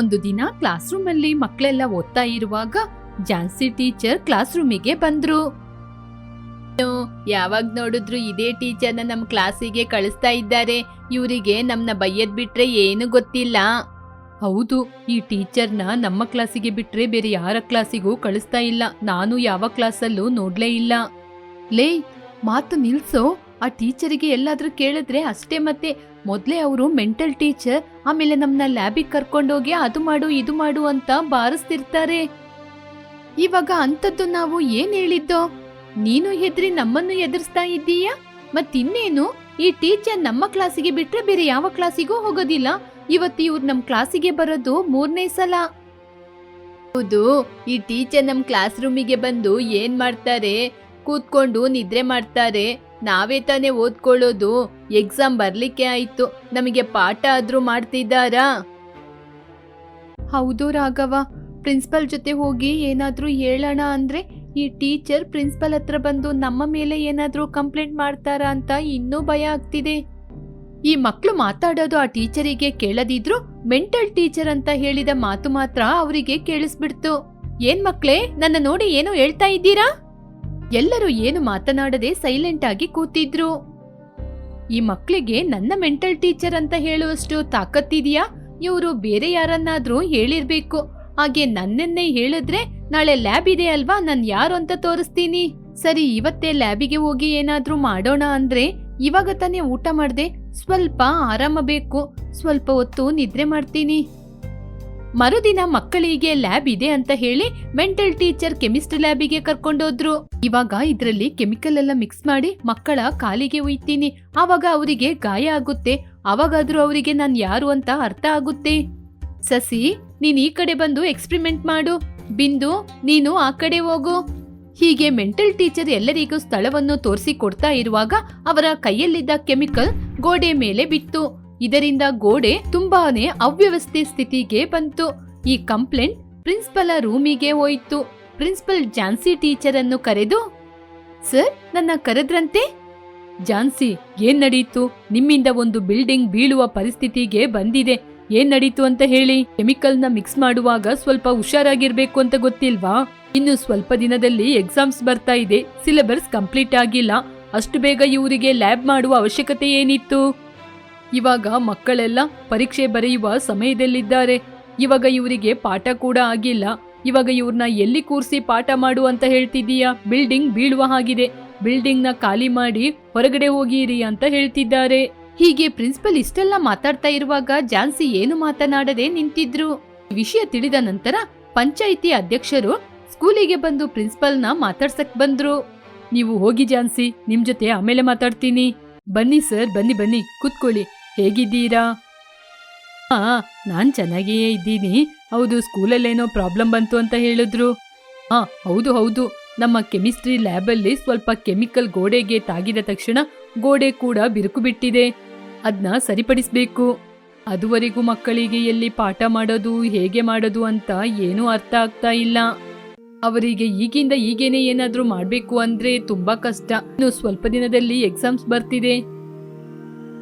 ಒಂದು ದಿನ class room ಅಲ್ಲಿ ಮಕ್ಕಳೆಲ್ಲ ಓದ್ತಾ ಇರುವಾಗ ಜಾನ್ಸಿ ಟೀಚರ್ ಕ್ಲಾಸ್ ರೂಮಿಗೆ ಬಂದ್ರು ಯಾವಾಗ ನೋಡಿದ್ರು ಇದೇ ಟೀಚರ್ನ ನಮ್ಮ ಕ್ಲಾಸಿಗೆ ಕಳಿಸ್ತಾ ಇದ್ದಾರೆ. ಇವರಿಗೆ ನಮ್ನ ಬೈಯದ್ ಬಿಟ್ರೆ ಏನು ಗೊತ್ತಿಲ್ಲ. ಹೌದು, ಈ ಟೀಚರ್ನ ನಮ್ಮ ಕ್ಲಾಸಿಗೆ ಬಿಟ್ರೆ ಬೇರೆ ಯಾರ ಕ್ಲಾಸಿಗೂ ಕಳಿಸ್ತಾ ಇಲ್ಲ. ನಾನು ಯಾವ ಕ್ಲಾಸಲ್ಲೂ ನೋಡ್ಲೇ ಇಲ್ಲ. ಲೇ, ಮಾತು ನಿಲ್ಸೋ. ಆ ಟೀಚರಿಗೆ ಎಲ್ಲಾದ್ರೂ ಕೇಳಿದ್ರೆ ಅಷ್ಟೇ ಮತ್ತೆ ಮೊದ್ಲೇ ಅವರು ಮೆಂಟಲ್ ಟೀಚರ್ ಆಮೇಲೆ ನಮ್ಮನ್ನ ಲ್ಯಾಬಿಗೆ ಕರ್ಕೊಂಡೋಗಿ ಅದು ಮಾಡು, ಇದು ಮಾಡು ಅಂತ ಬಾರಿಸ್ತಿರ್ತಾರೆ. ಇವಾಗ ಅಂಥದ್ದು ನಾವು ಏನ್ ಹೇಳಿದ್ದೋ? ನೀನು ಹೆದ್ರಿ ನಮ್ಮನ್ನು ಎದುರಿಸ್ತಾ ಇದ್ದೀಯಾ? ಮತ್ತಿನ್ನೇನು, ಈ ಟೀಚರ್ ನಮ್ಮ ಕ್ಲಾಸಿಗೆ ಬಿಟ್ರೆ ಬೇರೆ ಯಾವ ಕ್ಲಾಸಿಗೂ ಹೋಗೋದಿಲ್ಲ. ಇವತ್ತು ಇವ್ರು ನಮ್ಮ ಕ್ಲಾಸಿಗೆ ಬರೋದು ಮೂರನೇ ಸಲ. ಹೌದು, ಈ ಟೀಚರ್ ನಮ್ಮ ಕ್ಲಾಸ್ ರೂಮಿಗೆ ಬಂದು ಏನ್ ಮಾಡ್ತಾರೆ? ಕೂತ್ಕೊಂಡು ನಿದ್ರೆ ಮಾಡ್ತಾರೆ. ನಾವೇ ತಾನೇ ಓದ್ಕೊಳ್ಳೋದು. ಎಕ್ಸಾಮ್ ಬರ್ಲಿಕ್ಕೆ ಆಯ್ತು. ನಮಗೆ ಪಾಠ ಆದ್ರೂ ಮಾಡ್ತಿದ್ದಾರಾ? ಹೌದು ರಾಘವ. ಪ್ರಿನ್ಸಿಪಲ್ ಜೊತೆ ಹೋಗಿ ಏನಾದ್ರೂ ಹೇಳೋಣ ಅಂದ್ರೆ ಈ ಟೀಚರ್ ಪ್ರಿನ್ಸಿಪಲ್ ಹತ್ರ ಬಂದು ನಮ್ಮ ಮೇಲೆ ಏನಾದ್ರೂ ಕಂಪ್ಲೇಂಟ್ ಮಾಡ್ತಾರಾ ಅಂತ ಇನ್ನೂ ಭಯ ಆಗ್ತಿದೆ. ಈ ಮಕ್ಕಳು ಮಾತಾಡೋದು ಆ ಟೀಚರಿಗೆ ಕೇಳದಿದ್ರು ಮೆಂಟಲ್ ಟೀಚರ್ ಅಂತ ಹೇಳಿದ ಮಾತು ಮಾತ್ರ ಅವರಿಗೆ ಕೇಳಿಸ್ಬಿಡ್ತು. ಏನ್ ಮಕ್ಳೇ, ನನ್ನ ನೋಡಿ ಏನೋ ಹೇಳ್ತಾ ಇದ್ದೀರಾ? ಎಲ್ಲರೂ ಏನು ಮಾತನಾಡದೆ ಸೈಲೆಂಟ್ ಆಗಿ ಕೂತಿದ್ರು. ಈ ಮಕ್ಕಳಿಗೆ ನನ್ನ ಮೆಂಟಲ್ ಟೀಚರ್ ಅಂತ ಹೇಳುವಷ್ಟು ತಾಕತ್ತಿದೆಯಾ? ಇವರು ಬೇರೆ ಯಾರನ್ನಾದ್ರೂ ಹೇಳಿರ್ಬೇಕು. ಹಾಗೆ ನನ್ನನ್ನೇ ಹೇಳಿದ್ರೆ ನಾಳೆ ಲ್ಯಾಬ್ ಇದೆ ಅಲ್ವಾ? ನಾನು ಯಾರು ಅಂತ ತೋರಿಸ್ತೀನಿ. ಸರಿ, ಇವತ್ತೇ ಲ್ಯಾಬಿಗೆ ಹೋಗಿ ಏನಾದ್ರೂ ಮಾಡೋಣ ಅಂದ್ರೆ ಇವಾಗ ತಾನೇ ಊಟ ಮಾಡ್ದೆ. ಸ್ವಲ್ಪ ಆರಾಮ ಬೇಕು. ಸ್ವಲ್ಪ ಹೊತ್ತು ನಿದ್ರೆ ಮಾಡ್ತೀನಿ. ಮರುದಿನ ಮಕ್ಕಳಿಗೆ ಲ್ಯಾಬ್ ಇದೆ ಅಂತ ಹೇಳಿ ಮೆಂಟಲ್ ಟೀಚರ್ ಕೆಮಿಸ್ಟ್ರಿ ಲ್ಯಾಬಿಗೆ ಕರ್ಕೊಂಡೋದ್ರು. ಇವಾಗ ಇದ್ರಲ್ಲಿ ಕೆಮಿಕಲ್ ಎಲ್ಲ ಮಿಕ್ಸ್ ಮಾಡಿ ಮಕ್ಕಳ ಕಾಲಿಗೆ ಉಯ್ತೀನಿ. ಆವಾಗ ಅವರಿಗೆ ಗಾಯ ಆಗುತ್ತೆ. ಅವಾಗಾದ್ರೂ ಅವರಿಗೆ ನಾನು ಯಾರು ಅಂತ ಅರ್ಥ ಆಗುತ್ತೆ. ಸಸಿ, ನೀನ್ ಈ ಕಡೆ ಬಂದು ಎಕ್ಸ್ಪರಿಮೆಂಟ್ ಮಾಡು. ಬಿಂದು, ನೀನು ಆ ಕಡೆ ಹೋಗು. ಹೀಗೆ ಮೆಂಟಲ್ ಟೀಚರ್ ಎಲ್ಲರಿಗೂ ಸ್ಥಳವನ್ನು ತೋರಿಸಿ ಕೊಡ್ತಾ ಇರುವಾಗ ಅವರ ಕೈಯಲ್ಲಿದ್ದ ಕೆಮಿಕಲ್ ಗೋಡೆ ಮೇಲೆ ಬಿತ್ತು. ಇದರಿಂದ ಗೋಡೆ ತುಂಬಾನೇ ಅವ್ಯವಸ್ಥೆ ಸ್ಥಿತಿಗೆ ಬಂತು. ಈ ಕಂಪ್ಲೇಂಟ್ ಪ್ರಿನ್ಸಿಪಲ್ ರೂಮಿಗೆ ಹೋಯಿತು. ಪ್ರಿನ್ಸಿಪಲ್ ಜಾನ್ಸಿ ಟೀಚರ್ ಅನ್ನು ಕರೆದು, ಸರ್, ನನ್ನ ಕರೆದ್ರಂತೆ? ಜಾನ್ಸಿ, ಏನ್ ನಡೀತು? ನಿಮ್ಮಿಂದ ಒಂದು ಬಿಲ್ಡಿಂಗ್ ಬೀಳುವ ಪರಿಸ್ಥಿತಿಗೆ ಬಂದಿದೆ. ಏನ್ ನಡೀತು ಅಂತ ಹೇಳಿ? ಕೆಮಿಕಲ್ನ ಮಿಕ್ಸ್ ಮಾಡುವಾಗ ಸ್ವಲ್ಪ ಹುಷಾರಾಗಿರ್ಬೇಕು ಅಂತ ಗೊತ್ತಿಲ್ವಾ? ಇನ್ನು ಸ್ವಲ್ಪ ದಿನದಲ್ಲಿ ಎಕ್ಸಾಮ್ಸ್ ಬರ್ತಾ ಇದೆ. ಸಿಲೆಬಸ್ ಕಂಪ್ಲೀಟ್ ಆಗಿಲ್ಲ. ಅಷ್ಟು ಬೇಗ ಇವರಿಗೆ ಲ್ಯಾಬ್ ಮಾಡುವ ಅವಶ್ಯಕತೆ ಏನಿತ್ತು? ಇವಾಗ ಮಕ್ಕಳೆಲ್ಲ ಪರೀಕ್ಷೆ ಬರೆಯುವ ಸಮಯದಲ್ಲಿದ್ದಾರೆ. ಇವಾಗ ಇವರಿಗೆ ಪಾಠ ಕೂಡ ಆಗಿಲ್ಲ. ಇವಾಗ ಇವ್ರನ್ನ ಎಲ್ಲಿ ಕೂರಿಸಿ ಪಾಠ ಮಾಡು ಅಂತ ಹೇಳ್ತಿದ್ದೀಯಾ? ಬಿಲ್ಡಿಂಗ್ ಬೀಳುವ ಹಾಗಿದೆ. ಬಿಲ್ಡಿಂಗ್ನ ಖಾಲಿ ಮಾಡಿ ಹೊರಗಡೆ ಹೋಗಿರಿ ಅಂತ ಹೇಳ್ತಿದ್ದಾರೆ. ಹೀಗೆ ಪ್ರಿನ್ಸಿಪಲ್ ಇಷ್ಟೆಲ್ಲ ಮಾತಾಡ್ತಾ ಇರುವಾಗ ಜಾನ್ಸಿ ಏನು ಮಾತನಾಡದೆ ನಿಂತಿದ್ರು. ವಿಷಯ ತಿಳಿದ ನಂತರ ಪಂಚಾಯಿತಿ ಅಧ್ಯಕ್ಷರು ಸ್ಕೂಲಿಗೆ ಬಂದು ಪ್ರಿನ್ಸಿಪಲ್ನ ಮಾತಾಡ್ಸಕ್ ಬಂದ್ರು. ನೀವು ಹೋಗಿ ಜಾನ್ಸಿ ನಿಮ್ ಜೊತೆ ಆಮೇಲೆ ಮಾತಾಡ್ತೀನಿ. ಬನ್ನಿ ಸರ್, ಬನ್ನಿ ಬನ್ನಿ, ಕೂತ್ಕೊಳ್ಳಿ. ಹೇಗಿದ್ದೀರಾ? ಹಾ ನಾನ್ ಚೆನ್ನಾಗಿಯೇ ಇದ್ದೀನಿ. ಹೌದು, ಸ್ಕೂಲಲ್ಲೇನೋ ಪ್ರಾಬ್ಲಮ್ ಬಂತು ಅಂತ ಹೇಳಿದ್ರು. ಹಾ ಹೌದು ಹೌದು. ನಮ್ಮ ಕೆಮಿಸ್ಟ್ರಿ ಲ್ಯಾಬಲ್ಲಿ ಸ್ವಲ್ಪ ಕೆಮಿಕಲ್ ಗೋಡೆಗೆ ತಾಗಿದ ತಕ್ಷಣ ಗೋಡೆ ಕೂಡ ಬಿರುಕು ಬಿಟ್ಟಿದೆ. ಅದನ್ನ ಸರಿಪಡಿಸ್ಬೇಕು. ಅದುವರೆಗೂ ಮಕ್ಕಳಿಗೆ ಎಲ್ಲಿ ಪಾಠ ಮಾಡೋದು, ಹೇಗೆ ಮಾಡೋದು ಅಂತ ಏನೂ ಅರ್ಥ ಆಗ್ತಾ ಇಲ್ಲ. ಅವರಿಗೆ ಈಗಿಂದ ಈಗೇನೆ ಏನಾದರೂ ಮಾಡಬೇಕು ಅಂದ್ರೆ ತುಂಬಾ ಕಷ್ಟ. ಇನ್ನು ಸ್ವಲ್ಪ ದಿನದಲ್ಲಿ ಎಕ್ಸಾಮ್ಸ್ ಬರ್ತಿದೆ.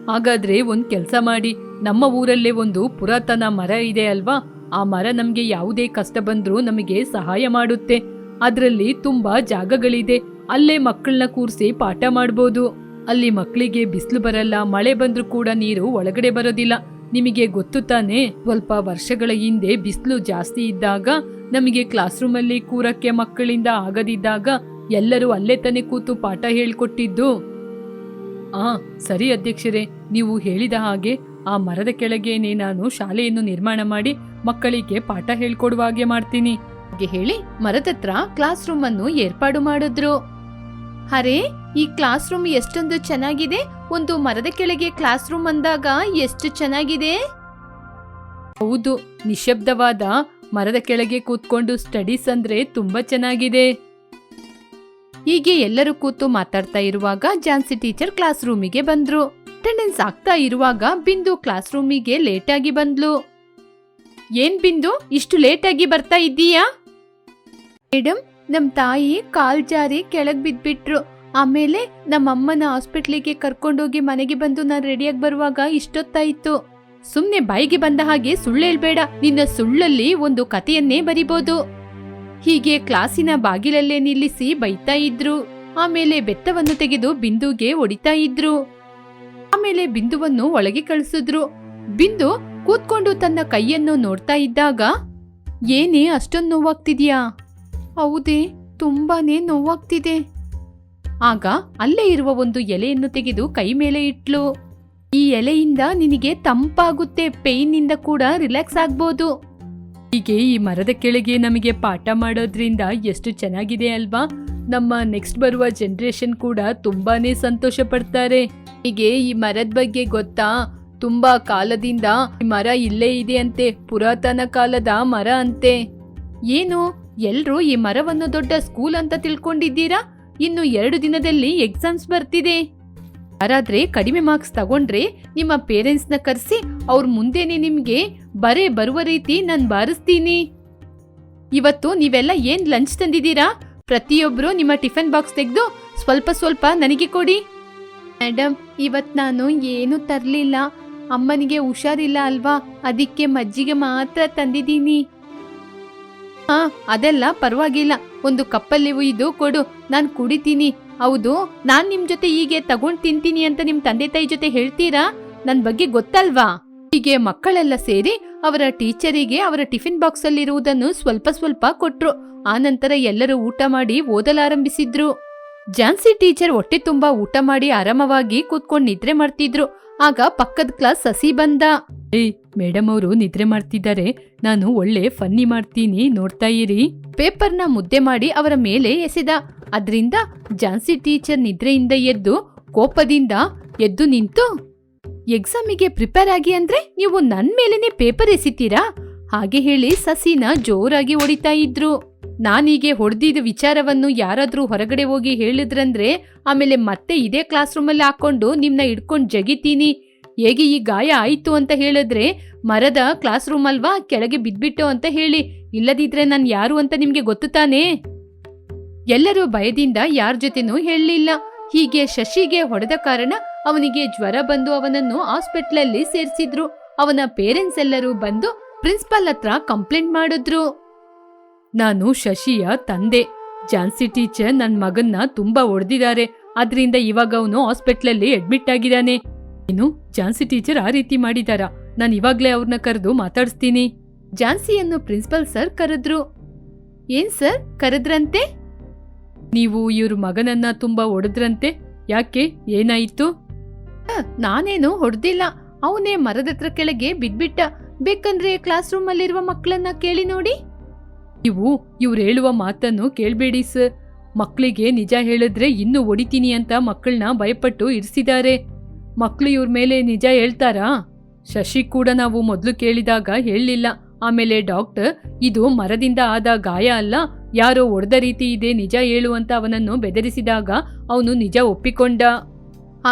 ಹಾಗಾದ್ರೆ ಒಂದ್ ಕೆಲ್ಸ ಮಾಡಿ. ನಮ್ಮ ಊರಲ್ಲೇ ಒಂದು ಪುರಾತನ ಮರ ಇದೆ ಅಲ್ವಾ? ಆ ಮರ ನಮ್ಗೆ ಯಾವುದೇ ಕಷ್ಟ ಬಂದ್ರೂ ನಮಗೆ ಸಹಾಯ ಮಾಡುತ್ತೆ. ಅದ್ರಲ್ಲಿ ತುಂಬಾ ಜಾಗಗಳಿದೆ. ಅಲ್ಲೇ ಮಕ್ಕಳನ್ನ ಕೂರಿಸಿ ಪಾಠ ಮಾಡ್ಬೋದು. ಅಲ್ಲಿ ಮಕ್ಕಳಿಗೆ ಬಿಸಿಲು ಬರಲ್ಲ, ಮಳೆ ಬಂದ್ರೂ ಕೂಡ ನೀರು ಒಳಗಡೆ ಬರೋದಿಲ್ಲ. ನಿಮಗೆ ಗೊತ್ತು ತಾನೇ? ಸ್ವಲ್ಪ ವರ್ಷಗಳ ಹಿಂದೆ ಬಿಸಿಲು ಜಾಸ್ತಿ ಇದ್ದಾಗ, ನಮಗೆ ಕ್ಲಾಸ್ ರೂಮಲ್ಲಿ ಕೂರಕ್ಕೆ ಮಕ್ಕಳಿಂದ ಆಗದಿದ್ದಾಗ ಎಲ್ಲರೂ ಅಲ್ಲೇ ತಾನೇ ಕೂತು ಪಾಠ ಹೇಳ್ಕೊಟ್ಟಿದ್ದು. ಆ, ಸರಿ ಅಧ್ಯಕ್ಷರೇ. ನೀವು ಹೇಳಿದ ಹಾಗೆ ಆ ಮರದ ಕೆಳಗೇನೆ ನಾನು ಶಾಲೆಯನ್ನು ನಿರ್ಮಾಣ ಮಾಡಿ ಮಕ್ಕಳಿಗೆ ಪಾಠ ಹೇಳ್ಕೊಡುವ ಹಾಗೆ ಮಾಡ್ತೀನಿ. ಹೇಳಿ ಮರದತ್ರ ಕ್ಲಾಸ್ ರೂಮ್ ಅನ್ನು ಏರ್ಪಾಡು ಮಾಡಿದ್ರು. ಅರೆ, ಈ ಕ್ಲಾಸ್ ರೂಮ್ ಎಷ್ಟೊಂದು ಚೆನ್ನಾಗಿದೆ. ಒಂದು ಮರದ ಕೆಳಗೆ ಕ್ಲಾಸ್ ರೂಮ್ ಅಂದಾಗ ಎಷ್ಟು ಚೆನ್ನಾಗಿದೆ. ಹೌದು ನಿಶಬ್ದವಾದ ಮರದ ಕೆಳಗೆ ಕೂತ್ಕೊಂಡು ಸ್ಟಡೀಸ್ ಅಂದ್ರೆ ತುಂಬಾ ಚೆನ್ನಾಗಿದೆ. ಹೀಗೆ ಎಲ್ಲರೂ ಕೂತು ಮಾತಾಡ್ತಾ ಇರುವಾಗ ಜಾನ್ಸಿ ಟೀಚರ್ ಕ್ಲಾಸ್ ರೂಮಿಗೆ ಬಂದ್ರು. ಅಟೆಂಡೆನ್ಸ್ ಆಗ್ತಾ ಇರುವಾಗ ಬಿಂದು ಕ್ಲಾಸ್ ರೂಮಿಗೆ ಲೇಟಾಗಿ ಬಂದ್ಲು. ಏನ್ ಬಿಂದು, ಇಷ್ಟು ಲೇಟಾಗಿ ಬರ್ತಾ ಇದ್ದೀಯಾ? ಮೇಡಮ್ ನಮ್ ತಾಯಿ ಕಾಲ್ ಜಾರಿ ಕೆಳಗ್ ಬಿದ್ಬಿಟ್ರು. ಆಮೇಲೆ ನಮ್ಮ ಅಮ್ಮನ ಹಾಸ್ಪಿಟ್ಲಿಗೆ ಕರ್ಕೊಂಡೋಗಿ ಮನೆಗೆ ಬಂದು ನಾನು ರೆಡಿಯಾಗಿ ಬರುವಾಗ ಇಷ್ಟೊತ್ತಾಯ್ತು. ಸುಮ್ನೆ ಬಾಯಿಗೆ ಬಂದ ಹಾಗೆ ಸುಳ್ಳು ಹೇಳ್ಬೇಡ. ನಿನ್ನ ಸುಳ್ಳಲ್ಲಿ ಒಂದು ಕಥೆಯನ್ನೇ ಬರಿಬೋದು. ಹೀಗೆ ಕ್ಲಾಸಿನ ಬಾಗಿಲಲ್ಲೇ ನಿಲ್ಲಿಸಿ ಬೈತಾ ಇದ್ರು. ಆಮೇಲೆ ಬೆತ್ತವನ್ನು ತೆಗೆದು ಬಿಂದುಗೆ ಹೊಡಿತಾ ಇದ್ರು. ಆಮೇಲೆ ಬಿಂದುವನ್ನು ಒಳಗೆ ಕಳಿಸಿದ್ರು. ಬಿಂದು ಕೂತ್ಕೊಂಡು ತನ್ನ ಕೈಯನ್ನು ನೋಡ್ತಾ ಇದ್ದಾಗ, ಏನೇ ಅಷ್ಟೊಂದು ನೋವಾಗ್ತಿದ್ಯಾ? ಹೌದೇ, ತುಂಬಾನೇ ನೋವಾಗ್ತಿದೆ. ಆಗ ಅಲ್ಲೇ ಇರುವ ಒಂದು ಎಲೆಯನ್ನು ತೆಗೆದು ಕೈ ಮೇಲೆ ಇಟ್ಲು. ಈ ಎಲೆಯಿಂದ ನಿನಗೆ ತಂಪಾಗುತ್ತೆ ಪೇಯ್ನಿಂದ ಕೂಡ ರಿಲ್ಯಾಕ್ಸ್ ಆಗ್ಬೋದು. ಹೀಗೆ ಈ ಮರದ ಕೆಳಗೆ ನಮಗೆ ಪಾಠ ಮಾಡೋದ್ರಿಂದ ಎಷ್ಟು ಚೆನ್ನಾಗಿದೆ ಅಲ್ವಾ? ನಮ್ಮ ನೆಕ್ಸ್ಟ್ ಬರುವ ಜನರೇಷನ್ ಕೂಡ ತುಂಬಾನೇ ಸಂತೋಷ ಪಡ್ತಾರೆ. ಹೀಗೆ ಈ ಮರದ ಬಗ್ಗೆ ಗೊತ್ತಾ? ತುಂಬಾ ಕಾಲದಿಂದ ಈ ಮರ ಇಲ್ಲೇ ಇದೆ ಅಂತೆ ಪುರಾತನ ಕಾಲದ ಮರ ಅಂತೆ. ಏನು? ಎಲ್ರೂ ಈ ಮರವನ್ನು ದೊಡ್ಡ ಸ್ಕೂಲ್ ಅಂತ ತಿಳ್ಕೊಂಡಿದ್ದೀರಾ? ಇನ್ನು ಎರಡು ದಿನದಲ್ಲಿ ಎಕ್ಸಾಮ್ಸ್ ಬರ್ತಿದೆ. ಯಾರಾದ್ರೆ ಕಡಿಮೆ ಮಾರ್ಕ್ಸ್ ತಗೊಂಡ್ರೆ ನಿಮ್ಮ ಪೇರೆಂಟ್ಸ್ನ ಕರೆಸಿ ಅವ್ರ ಮುಂದೆನೆ ನಿಮಗೆ ಬರೇ ಬರುವ ರೀತಿ ನಾನು ಬಾರಿಸ್ತೀನಿ. ಇವತ್ತು ನೀವೆಲ್ಲ ಏನ್ ಲಂಚ್ ತಂದಿದ್ದೀರಾ? ಪ್ರತಿಯೊಬ್ರು ನಿಮ್ಮ ಟಿಫನ್ ಬಾಕ್ಸ್ ತೆಗೆದು ಸ್ವಲ್ಪ ಸ್ವಲ್ಪ ನನಗೆ ಕೊಡಿ. ಮೇಡಮ್ ಇವತ್ ನಾನು ಏನು ತರ್ಲಿಲ್ಲ. ಅಮ್ಮನಿಗೆ ಹುಷಾರಿಲ್ಲ ಅಲ್ವಾ? ಅದಕ್ಕೆ ಮಜ್ಜಿಗೆ ಮಾತ್ರ ತಂದಿದ್ದೀನಿ. ಹಾ ಅದೆಲ್ಲ ಪರವಾಗಿಲ್ಲ. ಒಂದು ಕಪ್ಪಲ್ಲಿ ಇದು ಕೊಡು. ನಾನು ಕುಡಿತೀನಿ. ಹೌದು, ನಾನ್ ನಿಮ್ ಜೊತೆ ಹೀಗೆ ತಗೊಂಡ್ ತಿಂತೀನಿ ಅಂತ ನಿಮ್ ತಂದೆ ತಾಯಿ ಜೊತೆ ಹೇಳ್ತೀರಾ? ನನ್ ಬಗ್ಗೆ ಗೊತ್ತಲ್ವಾ? ಹೀಗೆ ಮಕ್ಕಳೆಲ್ಲ ಸೇರಿ ಅವರ ಟೀಚರಿಗೆ ಅವರ ಟಿಫಿನ್ ಬಾಕ್ಸ್ ಅಲ್ಲಿರುವುದನ್ನು ಸ್ವಲ್ಪ ಸ್ವಲ್ಪ ಕೊಟ್ರು. ಆನಂತರ ಎಲ್ಲರೂ ಊಟ ಮಾಡಿ ಓದಲಾರಂಭಿಸಿದ್ರು. ಜಾನ್ಸಿ ಟೀಚರ್ ಹೊಟ್ಟೆ ತುಂಬಾ ಊಟ ಮಾಡಿ ಆರಾಮವಾಗಿ ಕೂತ್ಕೊಂಡು ನಿದ್ರೆ ಮಾಡ್ತಿದ್ರು. ಆಗ ಪಕ್ಕದ ಕ್ಲಾಸ್ ಸಸಿ ಬಂದ. ಏಯ್, ಮೇಡಮ್ ಅವರು ನಿದ್ರೆ ಮಾಡ್ತಿದ್ದಾರೆ. ನಾನು ಒಳ್ಳೆ ಫನ್ನಿ ಮಾಡ್ತೀನಿ, ನೋಡ್ತಾ ಇರಿ. ಪೇಪರ್ನ ಮುದ್ದೆ ಮಾಡಿ ಅವರ ಮೇಲೆ ಎಸೆದ. ಅದ್ರಿಂದ ಜಾನ್ಸಿ ಟೀಚರ್ ನಿದ್ರೆಯಿಂದ ಎದ್ದು, ಕೋಪದಿಂದ ಎದ್ದು ನಿಂತು, ಎಕ್ಸಾಮಿಗೆ ಪ್ರಿಪೇರ್ ಆಗಿ ಅಂದ್ರೆ ನೀವು ನನ್ನ ಮೇಲೇನೆ ಪೇಪರ್ ಎಸಿತೀರಾ? ಹಾಗೆ ಹೇಳಿ ಸಸಿನ ಜೋರಾಗಿ ಹೊಡಿತಾ ಇದ್ರು. ನಾನೀಗೆ ಹೊಡೆದಿದ್ದ ವಿಚಾರವನ್ನು ಯಾರಾದರೂ ಹೊರಗಡೆ ಹೋಗಿ ಹೇಳಿದ್ರಂದ್ರೆ ಆಮೇಲೆ ಮತ್ತೆ ಇದೇ ಕ್ಲಾಸ್ ರೂಮಲ್ಲಿ ಹಾಕೊಂಡು ನಿಮ್ನ ಹಿಡ್ಕೊಂಡು ಜಗಿತೀನಿ. ಹೇಗೆ ಈ ಗಾಯ ಆಯಿತು ಅಂತ ಹೇಳಿದ್ರೆ ಮರದ ಕ್ಲಾಸ್ ರೂಮ್ ಅಲ್ವಾ ಕೆಳಗೆ ಬಿದ್ಬಿಟ್ಟು ಅಂತ ಹೇಳಿ. ಇಲ್ಲದಿದ್ರೆ ನಾನು ಯಾರು ಅಂತ ನಿಮಗೆ ಗೊತ್ತು ತಾನೇ? ಎಲ್ಲರೂ ಭಯದಿಂದ ಯಾರ ಜೊತೆನೂ ಹೇಳಲಿಲ್ಲ. ಹೀಗೆ ಶಶಿಗೆ ಹೊಡೆದ ಕಾರಣ ಅವನಿಗೆ ಜ್ವರ ಬಂದು ಅವನನ್ನು ಹಾಸ್ಪಿಟ್ಲಲ್ಲಿ ಸೇರಿಸಿದ್ರು. ಅವನ ಪೇರೆಂಟ್ಸ್ ಎಲ್ಲರೂ ಬಂದು ಪ್ರಿನ್ಸಿಪಾಲ್ ಹತ್ರ ಕಂಪ್ಲೇಂಟ್ ಮಾಡಿದ್ರು. ನಾನು ಶಶಿಯ ತಂದೆ. ಜಾನ್ಸಿ ಟೀಚರ್ ನನ್ ಮಗನ್ನ ತುಂಬಾ ಹೊಡೆದಿದ್ದಾರೆ ಅದರಿಂದ ಇವಾಗ ಅವನು ಹಾಸ್ಪಿಟ್ಲಲ್ಲಿ ಅಡ್ಮಿಟ್ ಆಗಿದ್ದಾನೆ. ಏನು ಜಾನ್ಸಿ ಟೀಚರ್ ಆ ರೀತಿ ಮಾಡಿದಾರ. ನಾನು ಇವಾಗ್ಲೇ ಅವ್ರನ್ನ ಕರೆದು ಮಾತಾಡಿಸ್ತೀನಿ. ಜಾನ್ಸಿಯನ್ನು ಪ್ರಿನ್ಸಿಪಲ್ ಸರ್ ಕರೆದ್ರು. ಏನ್ ಸರ್, ಕರೆದ್ರಂತೆ? ನೀವು ಇವ್ರ ಮಗನನ್ನ ತುಂಬಾ ಹೊಡೆದ್ರಂತೆ. ಯಾಕೆ, ಏನಾಯಿತು? ನಾನೇನು ಹೊಡೆದಿಲ್ಲ. ಅವನೇ ಮರದತ್ರ ಕೆಳಗೆ ಬಿದ್ಬಿಟ್ಟ. ಬೇಕಂದ್ರೆ ಕ್ಲಾಸ್ ರೂಮ್ ಅಲ್ಲಿರುವ ಮಕ್ಕಳನ್ನ ಕೇಳಿ ನೋಡಿ. ನೀವು ಇವ್ರು ಹೇಳುವ ಮಾತನ್ನು ಕೇಳ್ಬೇಡಿ ಸರ್. ಮಕ್ಕಳಿಗೆ ನಿಜ ಹೇಳಿದ್ರೆ ಇನ್ನೂ ಹೊಡಿತೀನಿ ಅಂತ ಮಕ್ಕಳನ್ನ ಭಯಪಟ್ಟು ಇರಿಸಿದ್ದಾರೆ. ಮಕ್ಕಳು ಇವ್ರ ಮೇಲೆ ನಿಜ ಹೇಳ್ತಾರಾ? ಶಶಿ ಕೂಡ ನಾವು ಮೊದಲು ಕೇಳಿದಾಗ ಹೇಳಲಿಲ್ಲ. ಆಮೇಲೆ ಡಾಕ್ಟರ್, ಇದು ಮರದಿಂದ ಆದ ಗಾಯ ಅಲ್ಲ, ಯಾರೋ ಒಡೆದ ರೀತಿ ಇದೆ ನಿಜ ಹೇಳು ಅಂತ ಅವನನ್ನು ಬೆದರಿಸಿದಾಗ ಅವನು ನಿಜ ಒಪ್ಪಿಕೊಂಡ.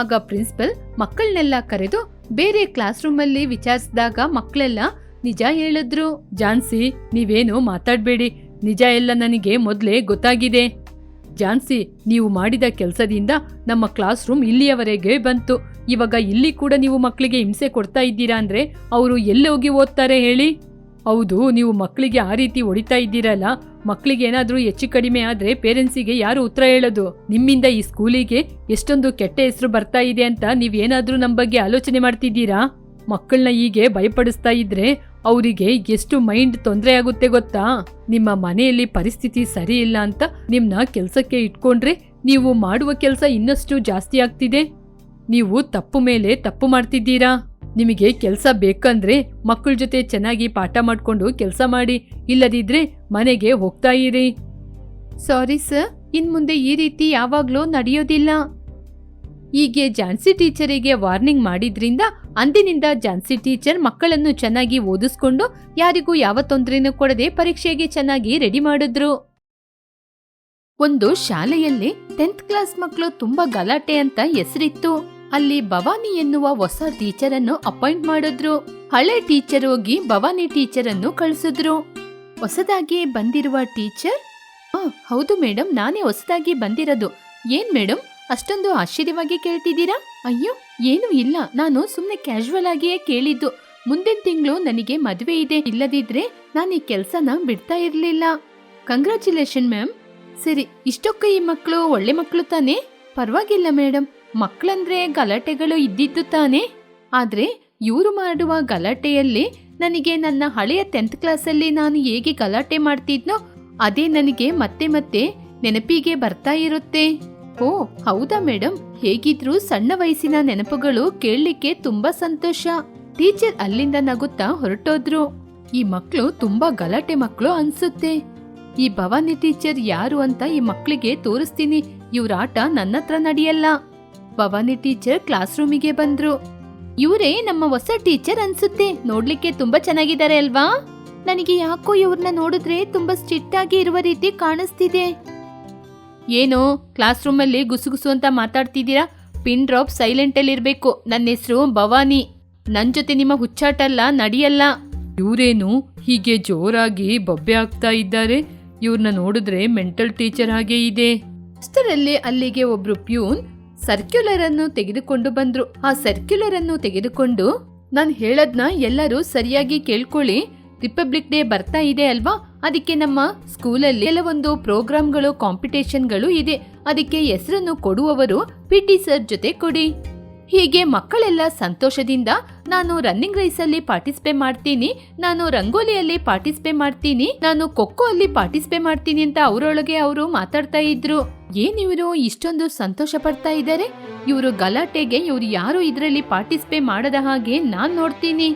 ಆಗ ಪ್ರಿನ್ಸಿಪಲ್ ಮಕ್ಕಳನ್ನೆಲ್ಲ ಕರೆದು ಬೇರೆ ಕ್ಲಾಸ್ ರೂಮಲ್ಲಿ ವಿಚಾರಿಸಿದಾಗ ಮಕ್ಕಳೆಲ್ಲ ನಿಜ ಹೇಳಿದ್ರು, ಜಾನ್ಸಿ, ನೀವೇನು ಮಾತಾಡ್ಬೇಡಿ. ನಿಜ ಎಲ್ಲ ನನಗೆ ಮೊದಲೇ ಗೊತ್ತಾಗಿದೆ. ಜಾನ್ಸಿ, ನೀವು ಮಾಡಿದ ಕೆಲಸದಿಂದ ನಮ್ಮ ಕ್ಲಾಸ್ ರೂಮ್ ಇಲ್ಲಿಯವರೆಗೆ ಬಂತು. ಇವಾಗ ಇಲ್ಲಿ ಕೂಡ ನೀವು ಮಕ್ಕಳಿಗೆ ಹಿಂಸೆ ಕೊಡ್ತಾ ಇದ್ದೀರಾ ಅಂದ್ರೆ ಅವರು ಎಲ್ಲಿ ಹೋಗಿ ಓದ್ತಾರೆ ಹೇಳಿ? ಹೌದು, ನೀವು ಮಕ್ಕಳಿಗೆ ಆ ರೀತಿ ಹೊಡಿತಾ ಇದ್ದೀರಲ್ಲ. ಮಕ್ಕಳಿಗೆ ಏನಾದರೂ ಹೆಚ್ಚು ಕಡಿಮೆ ಆದ್ರೆ ಪೇರೆಂಟ್ಸಿಗೆ ಯಾರು ಉತ್ತರ ಹೇಳೋದು? ನಿಮ್ಮಿಂದ ಈ ಸ್ಕೂಲಿಗೆ ಎಷ್ಟೊಂದು ಕೆಟ್ಟ ಹೆಸರು ಬರ್ತಾ ಇದೆ ಅಂತ ನೀವೇನಾದರೂ ನಮ್ಮ ಬಗ್ಗೆ ಆಲೋಚನೆ ಮಾಡ್ತಿದ್ದೀರಾ? ಮಕ್ಕಳನ್ನ ಹೀಗೆ ಭಯಪಡಿಸ್ತಾ ಇದ್ರೆ ಅವರಿಗೆ ಎಷ್ಟು ಮೈಂಡ್ ತೊಂದರೆ ಆಗುತ್ತೆ ಗೊತ್ತಾ? ನಿಮ್ಮ ಮನೆಯಲ್ಲಿ ಪರಿಸ್ಥಿತಿ ಸರಿ ಇಲ್ಲ ಅಂತ ನಿಮ್ಮನ್ನ ಕೆಲಸಕ್ಕೆ ಇಟ್ಕೊಂಡ್ರೆ ನೀವು ಮಾಡುವ ಕೆಲಸ ಇನ್ನಷ್ಟು ಜಾಸ್ತಿ ಆಗ್ತಿದೆ? ನೀವು ತಪ್ಪು ಮೇಲೆ ತಪ್ಪು ಮಾಡ್ತಿದ್ದೀರಾ? ನಿಮಗೆ ಕೆಲಸ ಬೇಕಂದ್ರೆ ಮಕ್ಕಳ ಜೊತೆ ಚೆನ್ನಾಗಿ ಪಾಠ ಮಾಡಿಕೊಂಡು ಕೆಲಸ ಮಾಡಿ, ಇಲ್ಲದಿದ್ರೆ ಮನೆಗೆ ಹೋಗ್ತಾ ಇರಿ. ಸಾರಿ ಸರ್ ಇನ್ಮುಂದೆ ಈ ರೀತಿ ಯಾವಾಗ್ಲೂ ನಡೆಯೋದಿಲ್ಲ. ಹೀಗೆ ಜಾನ್ಸಿ ಟೀಚರಿಗೆ ವಾರ್ನಿಂಗ್ ಮಾಡಿದ್ರಿಂದ ಅಂದಿನಿಂದ ಜಾನ್ಸಿ ಟೀಚರ್ ಮಕ್ಕಳನ್ನು ಚೆನ್ನಾಗಿ ಓದಿಸ್ಕೊಂಡು ಯಾರಿಗೂ ಯಾವ ತೊಂದರೆನೂ ಕೊಡದೆ ಪರೀಕ್ಷೆಗೆ ಚೆನ್ನಾಗಿ ರೆಡಿ ಮಾಡಿದ್ರು. ಒಂದು ಶಾಲೆಯಲ್ಲಿ ಟೆಂತ್ ಕ್ಲಾಸ್ ಮಕ್ಕಳು ತುಂಬಾ ಗಲಾಟೆ ಅಂತ ಹೆಸರಿತ್ತು. ಅಲ್ಲಿ ಭವಾನಿ ಎನ್ನುವ ಹೊಸ ಟೀಚರ್ ಅನ್ನು ಅಪಾಯಿಂಟ್ ಮಾಡಿದ್ರು. ಹಳೆ ಟೀಚರ್ ಹೋಗಿ ಭವಾನಿ ಟೀಚರ್ ಅನ್ನು ಕಳಿಸಿದ್ರು. ಹೊಸದಾಗಿ ಬಂದಿರುವ ಟೀಚರ್? ಹೌದು ಮೇಡಮ್ ನಾನೇ ಹೊಸದಾಗಿ ಬಂದಿರೋದು. ಏನ್ ಮೇಡಮ್ ಅಷ್ಟೊಂದು ಆಶ್ಚರ್ಯವಾಗಿ ಕೇಳ್ತಿದ್ದೀರಾ? ಅಯ್ಯೋ, ಏನು ಇಲ್ಲ. ನಾನು ಸುಮ್ಮನೆ ಕ್ಯಾಶುವಲ್ ಆಗಿಯೇ ಕೇಳಿದ್ದು. ಮುಂದಿನ ತಿಂಗಳು ನನಗೆ ಮದುವೆ ಇದೆ. ಇಲ್ಲದಿದ್ರೆ ನಾನು ಈ ಕೆಲಸನ ಬಿಡ್ತಾ ಇರಲಿಲ್ಲ. ಕಂಗ್ರ್ಯಾಚುಲೇಷನ್ ಮ್ಯಾಮ್ ಸರಿ, ಇಷ್ಟೊಕ್ಕ ಈ ಮಕ್ಕಳು ಒಳ್ಳೆ ಮಕ್ಕಳು ತಾನೇ? ಪರವಾಗಿಲ್ಲ ಮೇಡಮ್ ಮಕ್ಕಳಂದ್ರೆ ಗಲಾಟೆಗಳು ಇದ್ದಿದ್ದು ತಾನೇ? ಆದ್ರೆ ಇವರು ಮಾಡುವ ಗಲಾಟೆಯಲ್ಲಿ ನನಗೆ ನನ್ನ ಹಳೆಯ ಟೆಂತ್ ಕ್ಲಾಸಲ್ಲಿ ನಾನು ಹೇಗೆ ಗಲಾಟೆ ಮಾಡ್ತಿದ್ನೋ, ಅದೇ ನನಗೆ ಮತ್ತೆ ಮತ್ತೆ ನೆನಪಿಗೆ ಬರ್ತಾ ಇರುತ್ತೆ. ಓ, ಹೌದಾ ಮೇಡಮ್ ಹೇಗಿದ್ರು ಸಣ್ಣ ವಯಸ್ಸಿನ ನೆನಪುಗಳು ಕೇಳಲಿಕ್ಕೆ ತುಂಬಾ ಸಂತೋಷ. ಟೀಚರ್ ಅಲ್ಲಿಂದ ನಗುತ್ತಾ ಹೊರಟೋದ್ರು. ಈ ಮಕ್ಕಳು ತುಂಬಾ ಗಲಾಟೆ ಮಕ್ಕಳು ಅನ್ಸುತ್ತೆ. ಈ ಭವಾನಿ ಟೀಚರ್ ಯಾರು ಅಂತ ಈ ಮಕ್ಕಳಿಗೆ ತೋರಿಸ್ತೀನಿ. ಇವ್ರ ಆಟ ನನ್ನ ಹತ್ರ ನಡೆಯಲ್ಲ. ಭವಾನಿ ಟೀಚರ್ ಕ್ಲಾಸ್ ರೂಮಿಗೆ ಬಂದ್ರು. ಇವರೇ ನಮ್ಮ ಹೊಸ ಟೀಚರ್ ಅನ್ಸುತ್ತೆ. ನೋಡ್ಲಿಕ್ಕೆ ತುಂಬಾ ಚೆನ್ನಾಗಿದ್ದಾರೆ ಅಲ್ವಾ? ನನಗೆ ಯಾಕೋ ಇವ್ರನ್ನ ನೋಡಿದ್ರೆ ತುಂಬಾ ಸ್ಟ್ರಿಕ್ಟ್ ಆಗಿ ಇರುವ ರೀತಿ ಕಾಣಿಸ್ತಿದೆ. ಏನು ಕ್ಲಾಸ್ ರೂಮಲ್ಲಿ ಗುಸುಗುಸು ಅಂತ ಮಾತಾಡ್ತಿದ್ದೀರಾ? ಪಿನ್ ಡ್ರಾಪ್ ಸೈಲೆಂಟ್ ಅಲ್ಲಿ ಇರ್ಬೇಕು ನನ್ನ ಹೆಸರು ಭವಾನಿ. ನನ್ನ ಜೊತೆ ನಿಮ್ಮ ಹುಚ್ಚಾಟಲ್ಲ, ನಡಿಯಲ್ಲ. ಇವರೇನು ಹೀಗೆ ಜೋರಾಗಿ ಬೊಬ್ಬೆ ಆಗ್ತಾ ಇದ್ದಾರೆ? ಇವ್ರನ್ನ ನೋಡಿದ್ರೆ ಮೆಂಟಲ್ ಟೀಚರ್ ಹಾಗೆ ಇದೆ. ಅಷ್ಟರಲ್ಲಿ ಅಲ್ಲಿಗೆ ಒಬ್ರು ಪ್ಯೂನ್ ಸರ್ಕ್ಯುಲರ್ ಅನ್ನು ತೆಗೆದುಕೊಂಡು ಬಂದ್ರು. ಆ ಸರ್ಕ್ಯುಲರ್ ಅನ್ನು ತೆಗೆದುಕೊಂಡು ನಾನು ಹೇಳದ್ನ ಎಲ್ಲರೂ ಸರಿಯಾಗಿ ಕೇಳ್ಕೊಳ್ಳಿ. ರಿಪಬ್ಲಿಕ್ ಡೇ ಬರ್ತಾ ಇದೆ ಅಲ್ವಾ? ಅದಕ್ಕೆ ನಮ್ಮ ಸ್ಕೂಲಲ್ಲಿ ಕೆಲವೊಂದು ಪ್ರೋಗ್ರಾಮ್ಗಳು, ಕಾಂಪಿಟೇಷನ್ಗಳು ಇದೆ. ಅದಕ್ಕೆ ಹೆಸರನ್ನು ಕೊಡುವವರು ಪಿ ಟಿ ಸರ್ ಜೊತೆ ಕೊಡಿ. ಹೀಗೆ ಮಕ್ಕಳೆಲ್ಲ ಸಂತೋಷದಿಂದ ನಾನು ರನ್ನಿಂಗ್ ರೇಸ್ ಅಲ್ಲಿ ಪಾರ್ಟಿಸಿಪೇಟ್ ಮಾಡ್ತೀನಿ, ನಾನು ರಂಗೋಲಿಯಲ್ಲಿ ಪಾರ್ಟಿಸಿಪೇಟ್ ಮಾಡ್ತೀನಿ, ನಾನು ಖೋಖೋ ಅಲ್ಲಿ ಪಾರ್ಟಿಸಿಪೇಟ್ ಮಾಡ್ತೀನಿ ಅಂತ ಅವರೊಳಗೆ ಅವರು ಮಾತಾಡ್ತಾ ಇದ್ರು. ಏನ್ ಇವರು ಇಷ್ಟೊಂದು ಸಂತೋಷ ಪಡ್ತಾ ಇದ್ದಾರೆ ಇವರು ಗಲಾಟೆಗೆ ಇವ್ರು ಯಾರು ಇದರಲ್ಲಿ ಪಾರ್ಟಿಸಿಪೇಟ್ ಮಾಡದ ಹಾಗೆ ನಾನ್ ನೋಡ್ತೀನಿ.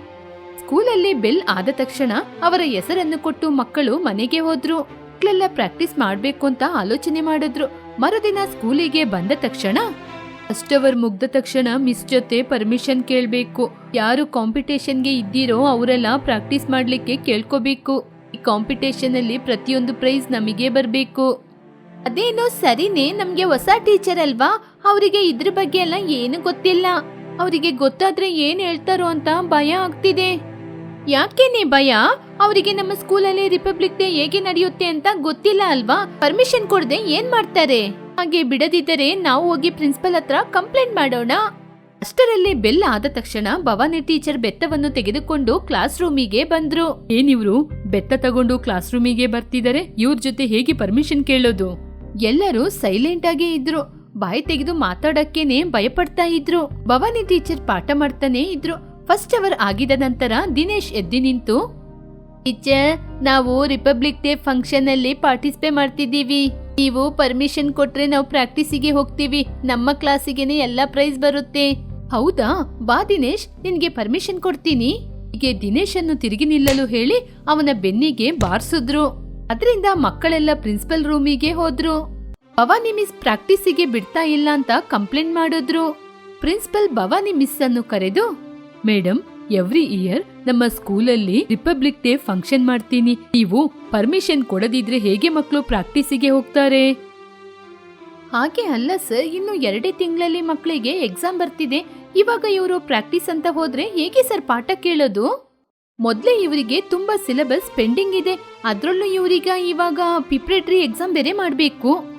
ಸ್ಕೂಲಲ್ಲಿ ಬೆಲ್ ಆದ ತಕ್ಷಣ ಅವರ ಹೆಸರನ್ನು ಕೊಟ್ಟು ಮಕ್ಕಳು ಮನೆಗೆ ಹೋದ್ರು. ಮಕ್ಕಳೆಲ್ಲ ಪ್ರಾಕ್ಟೀಸ್ ಮಾಡ್ಬೇಕು ಅಂತ ಆಲೋಚನೆ ಮಾಡಿದ್ರು. ಮರುದಿನ ಸ್ಕೂಲಿಗೆ ಬಂದ ತಕ್ಷಣ ಫಸ್ಟ್ ಅವರ್ ಮುಗ್ದ ತಕ್ಷಣ ಮಿಸ್ ಜೊತೆ ಪರ್ಮಿಷನ್ ಕೇಳಬೇಕು. ಯಾರು ಕಾಂಪಿಟೇಷನ್ಗೆ ಇದ್ದೀರೋ ಅವರೆಲ್ಲ ಪ್ರಾಕ್ಟೀಸ್ ಮಾಡ್ಲಿಕ್ಕೆ ಕೇಳ್ಕೋಬೇಕು. ಈ ಕಾಂಪಿಟೇಷನ್ ಅಲ್ಲಿ ಪ್ರತಿಯೊಂದು ಪ್ರೈಸ್ ನಮಗೆ ಬರಬೇಕು. ಅದೇನೋ ಸರಿನೇ, ನಮ್ಗೆ ಹೊಸ ಟೀಚರ್ ಅಲ್ವಾ? ಅವರಿಗೆ ಇದ್ರ ಬಗ್ಗೆ ಎಲ್ಲ ಏನು ಗೊತ್ತಿಲ್ಲ. ಅವರಿಗೆ ಗೊತ್ತಾದ್ರೆ ಏನ್ ಹೇಳ್ತಾರೋ ಅಂತ ಭಯ ಆಗ್ತಿದೆ. ಯಾಕೆನೆ ಭಯ? ಅವರಿಗೆ ನಮ್ಮ ಸ್ಕೂಲಲ್ಲಿ ರಿಪಬ್ಲಿಕ್ ಡೇ ಹೇಗೆ ನಡೆಯುತ್ತೆ ಅಂತ ಗೊತ್ತಿಲ್ಲ ಅಲ್ವಾ? ಪರ್ಮಿಷನ್ ಕೊಡದೆ ಏನ್ ಮಾಡ್ತಾರೆ? ಹಾಗೆ ಬಿಡದಿದ್ದರೆ ನಾವು ಹೋಗಿ ಪ್ರಿನ್ಸಿಪಲ್ ಹತ್ರ ಕಂಪ್ಲೇಂಟ್ ಮಾಡೋಣ. ಅಷ್ಟರಲ್ಲಿ ಬೆಲ್ ಆದ ತಕ್ಷಣ ಭವಾನಿ ಟೀಚರ್ ಬೆತ್ತವನ್ನು ತೆಗೆದುಕೊಂಡು ಕ್ಲಾಸ್ ರೂಮಿಗೆ ಬಂದ್ರು. ಏನಿವ್ರು? ಬೆತ್ತ ತಗೊಂಡು ಕ್ಲಾಸ್ ರೂಮಿಗೆ ಬರ್ತಿದ್ದಾರೆ? ಇವ್ರ ಜೊತೆ ಹೇಗೆ ಪರ್ಮಿಷನ್ ಕೇಳೋದು? ಎಲ್ಲರೂ ಸೈಲೆಂಟ್ ಆಗಿ ಇದ್ರು. ಬಾಯಿ ತೆಗೆದು ಮಾತಾಡಕ್ಕೇನೆ ಭಯಪಡ್ತಾ ಇದ್ರು. ಭವಾನಿ ಟೀಚರ್ ಪಾಠ ಮಾಡ್ತಾನೆ ಇದ್ರು. ಫಸ್ಟ್ ಅವರ್ ಆಗಿದ ನಂತರ ದಿನೇಶ್ ಎದ್ದಿ ನಿಂತು ಟೀಚರ್ ನಾವು ರಿಪಬ್ಲಿಕ್ ಡೇ ಫಂಕ್ಷನ್ ಅಲ್ಲಿ ಪಾರ್ಟಿಸಿಪೇಟ್ ಮಾಡ್ತಿದ್ದೀವಿ. ನೀವು ಪರ್ಮಿಷನ್ ಕೊಟ್ರೆ ನಾವು ಪ್ರಾಕ್ಟೀಸಿಗೆ ಹೋಗ್ತೀವಿ. ನಮ್ಮ ಕ್ಲಾಸಿಗೆನೆ ಎಲ್ಲ ಪ್ರೈಸ್ ಬರುತ್ತೆ. ಹೌದಾ? ಬಾ ದಿನೇಶ್, ನಿನ್ಗೆ ಪರ್ಮಿಷನ್ ಕೊಡ್ತೀನಿ. ಹೀಗೆ ದಿನೇಶ್ ಅನ್ನು ತಿರುಗಿ ನಿಲ್ಲಲು ಹೇಳಿ ಅವನ ಬೆನ್ನಿಗೆ ಬಾರಿಸಿದ್ರು. ಅದರಿಂದ ಮಕ್ಕಳೆಲ್ಲ ಪ್ರಿನ್ಸಿಪಲ್ ರೂಮಿಗೆ ಹೋದ್ರು. ಭವಾನಿ ಮಿಸ್ ಪ್ರಾಕ್ಟೀಸಿಗೆ ಬಿಡ್ತಾ ಇಲ್ಲ ಅಂತ ಕಂಪ್ಲೇಂಟ್ ಮಾಡಿದ್ರು. ಪ್ರಿನ್ಸಿಪಲ್ ಭವಾನಿ ಮಿಸ್ ಅನ್ನು ಕರೆದು ಮೇಡಮ್ ಎವ್ರಿ ಇಯರ್ ನಮ್ಮ ಸ್ಕೂಲಲ್ಲಿ ರಿಪಬ್ಲಿಕ್ ಡೇ ಫಂಕ್ಷನ್ ಮಾಡ್ತೀನಿ. ನೀವು ಪರ್ಮಿಷನ್ ಕೊಡದಿದ್ರೆ ಹೇಗೆ ಮಕ್ಕಳು ಪ್ರಾಕ್ಟೀಸಿಗೆ ಹೋಗ್ತಾರೆ? ಹಾಗೆ ಅಲ್ಲ ಸರ್ ಇನ್ನು ಎರಡೇ ತಿಂಗಳಲ್ಲಿ ಮಕ್ಕಳಿಗೆ ಎಕ್ಸಾಮ್ ಬರ್ತಿದೆ. ಇವಾಗ ಇವರು ಪ್ರಾಕ್ಟೀಸ್ ಅಂತ ಹೋದ್ರೆ ಹೇಗೆ ಸರ್ ಪಾಠ ಕೇಳೋದು? ಮೊದಲೇ ಇವರಿಗೆ ತುಂಬಾ ಸಿಲೆಬಸ್ ಪೆಂಡಿಂಗ್ ಇದೆ. ಅದರಲ್ಲೂ ಇವರಿಗ ಇವಾಗ ಪ್ರಿಪ್ರೇಟರಿ ಎಕ್ಸಾಮ್ ಬೇರೆ ಮಾಡಬೇಕು.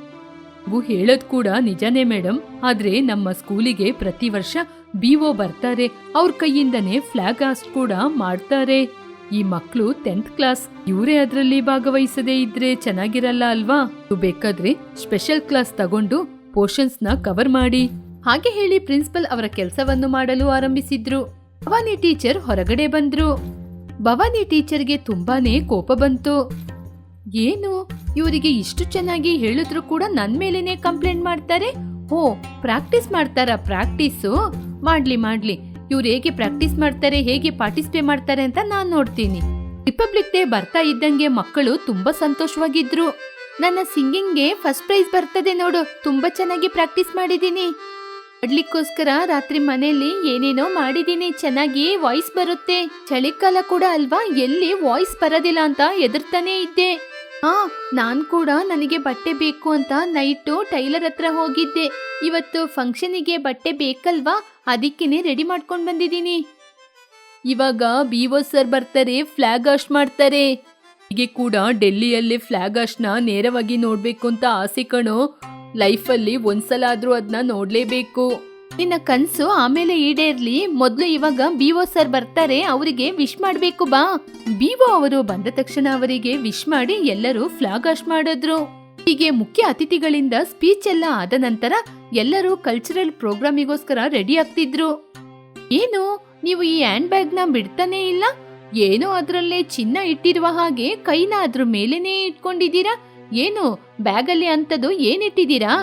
ನೀವು ಹೇಳೋದ್ ಕೂಡ ನಿಜಾನೇ ಮೇಡಮ್ ಆದ್ರೆ ನಮ್ಮ ಸ್ಕೂಲಿಗೆ ಪ್ರತಿ ವರ್ಷ ಬಿಒ ಬರ್ತಾರೆ, ಅವ್ರ ಕೈಯಿಂದನೇ ಫ್ಲಾಗ್ ಆಸ್ಟ್ ಕೂಡ ಮಾಡ್ತಾರೆ. ಈ ಮಕ್ಕಳು ಟೆಂತ್ ಕ್ಲಾಸ್ ಇವರೇ ಅದರಲ್ಲಿ ಭಾಗವಹಿಸದೇ ಇದ್ರೆ ಚೆನ್ನಾಗಿರಲ್ಲ ಅಲ್ವಾ? ಬೇಕಾದ್ರೆ ಸ್ಪೆಷಲ್ ಕ್ಲಾಸ್ ತಗೊಂಡು ಪೋರ್ಷನ್ಸ್ನ ಕವರ್ ಮಾಡಿ. ಹಾಗೆ ಹೇಳಿ ಪ್ರಿನ್ಸಿಪಲ್ ಅವರ ಕೆಲಸವನ್ನು ಮಾಡಲು ಆರಂಭಿಸಿದ್ರು. ಭವಾನಿ ಟೀಚರ್ ಹೊರಗಡೆ ಬಂದ್ರು. ಭವಾನಿ ಟೀಚರ್ಗೆ ತುಂಬಾನೇ ಕೋಪ ಬಂತು. ಏನು? ಇವರಿಗೆ ಇಷ್ಟು ಚೆನ್ನಾಗಿ ಹೇಳಿದ್ರು ಕೂಡ ನನ್ನ ಮೇಲೇನೆ ಕಂಪ್ಲೇಂಟ್ ಮಾಡ್ತಾರೆ? ಓ ಪ್ರಾಕ್ಟೀಸ್ ಮಾಡ್ತಾರಾ ಪ್ರಾಕ್ಟೀಸು ಮಾಡ್ಲಿ ಮಾಡ್ಲಿ. ಇವ್ರು ಹೇಗೆ ಪ್ರಾಕ್ಟೀಸ್ ಮಾಡ್ತಾರೆ, ಹೇಗೆ ಪಾರ್ಟಿಸಿಪೇಟ್ ಮಾಡ್ತಾರೆ ಅಂತ ನಾನು ನೋಡ್ತೀನಿ. ರಿಪಬ್ಲಿಕ್ ಡೇ ಬರ್ತಾ ಇದ್ದಂಗೆ ಮಕ್ಕಳು ತುಂಬಾ ಸಂತೋಷವಾಗಿದ್ರು. ನನ್ನ ಸಿಂಗಿಂಗ್ಗೆ ಫಸ್ಟ್ ಪ್ರೈಸ್ ಬರ್ತದೆ ನೋಡು. ತುಂಬಾ ಚೆನ್ನಾಗಿ ಪ್ರಾಕ್ಟೀಸ್ ಮಾಡಿದ್ದೀನಿ. ಅಡ್ಲಿಕ್ಕೋಸ್ಕರ ರಾತ್ರಿ ಮನೆಯಲ್ಲಿ ಏನೇನೋ ಮಾಡಿದ್ದೀನಿ. ಚೆನ್ನಾಗಿ ವಾಯ್ಸ್ ಬರುತ್ತೆ. ಚಳಿಕಾಲ ಕೂಡ ಅಲ್ವಾ? ಎಲ್ಲಿ ವಾಯ್ಸ್ ಬರೋದಿಲ್ಲ ಅಂತ ಎದುರ್ತಾನೆ ಇದ್ದೆ. ಆ, ನಾನ್ ಕೂಡ ನನಗೆ ಬಟ್ಟೆ ಬೇಕು ಅಂತ ನೈಟು ಟೈಲರ್ ಹತ್ರ ಹೋಗಿದ್ದೆ. ಇವತ್ತು ಫಂಕ್ಷನಿಗೆ ಬಟ್ಟೆ ಬೇಕಲ್ವಾ? ಅದಕ್ಕೇನೆ ರೆಡಿ ಮಾಡ್ಕೊಂಡು ಬಂದಿದ್ದೀನಿ. ಇವಾಗ ಬಿ ಓ ಸರ್ ಬರ್ತಾರೆ ಫ್ಲಾಗ್ ಹಾಸ್ಟ್ ಮಾಡ್ತಾರೆ. ಹೀಗೆ ಕೂಡ ಡೆಲ್ಲಿಯಲ್ಲಿ ಫ್ಲಾಗ್ ಹಾಸ್ಟ್ನ ನೇರವಾಗಿ ನೋಡಬೇಕು ಅಂತ ಆಸೆ ಕಣೋ. ಲೈಫಲ್ಲಿ ಒಂದ್ಸಲ ಆದರೂ ಅದನ್ನ ನೋಡಲೇಬೇಕು. ನಿನ್ನ ಕನಸು ಆಮೇಲೆ ಈಡೇರ್ಲಿ. ಮೊದಲು ಇವಾಗ ಬಿ ಓ ಸರ್ ಬರ್ತಾರೆ, ಅವರಿಗೆ ವಿಶ್ ಮಾಡಬೇಕು ಬಾ. ಬಿ ಓ ಅವರು ಬಂದ ತಕ್ಷಣ ಅವರಿಗೆ ವಿಶ್ ಮಾಡಿ ಎಲ್ಲರೂ ಫ್ಲಾಗ್ ಆಶ್ ಮಾಡಿದ್ರು. ಹೀಗೆ ಮುಖ್ಯ ಅತಿಥಿಗಳಿಂದ ಸ್ಪೀಚ್ ಎಲ್ಲ ಆದ ನಂತರ ಎಲ್ಲರೂ ಕಲ್ಚರಲ್ ಪ್ರೋಗ್ರಾಮಿಗೋಸ್ಕರ ರೆಡಿ ಆಗ್ತಿದ್ರು. ಏನು, ನೀವು ಈ ಹ್ಯಾಂಡ್ ಬ್ಯಾಗ್ನ ಬಿಡ್ತಾನೆ ಇಲ್ಲ? ಏನೋ ಅದ್ರಲ್ಲೇ ಚಿನ್ನ ಇಟ್ಟಿರುವ ಹಾಗೆ ಕೈನ ಅದ್ರ ಮೇಲೇನೆ ಇಟ್ಕೊಂಡಿದ್ದೀರಾ? ಏನು, ಬ್ಯಾಗಲ್ಲಿ ಅಂತದ್ದು ಏನಿಟ್ಟಿದ್ದೀರಾ?